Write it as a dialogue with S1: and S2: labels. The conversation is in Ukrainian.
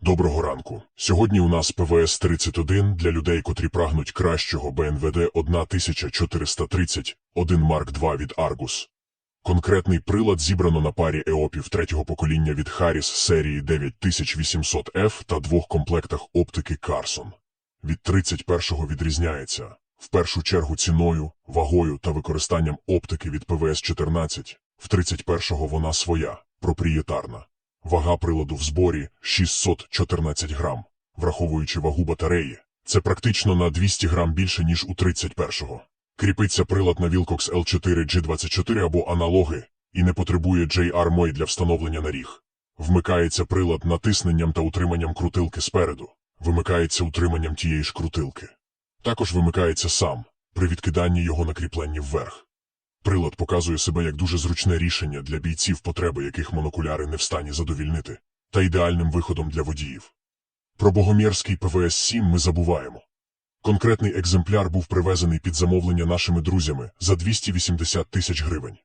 S1: Доброго ранку. Сьогодні у нас ПВС 31 для людей, котрі прагнуть кращого БНВД 1430 1 Марк II від Argus. Конкретний прилад зібрано на парі еопів третього покоління від Harris серії 9800F та двох комплектах оптики Carson. Від 31-го відрізняється в першу чергу ціною, вагою та використанням оптики від ПВС 14. В 31-го вона своя, проприєтарна. Вага приладу в зборі 614 грам, враховуючи вагу батареї. Це практично на 200 грам більше, ніж у 31-го. Кріпиться прилад на Wilcox L4 G24 або аналоги і не потребує JR MOI для встановлення на ріг. Вмикається прилад натисненням та утриманням крутилки спереду. Вимикається утриманням тієї ж крутилки. Також вимикається сам, при відкиданні його на кріпленні вверх. Прилад показує себе як дуже зручне рішення для бійців, потреби яких монокуляри не в стані задовільнити, та ідеальним виходом для водіїв. Про Богомірський ПВС-7 ми забуваємо. Конкретний екземпляр був привезений під замовлення нашими друзями за 280 тисяч гривень.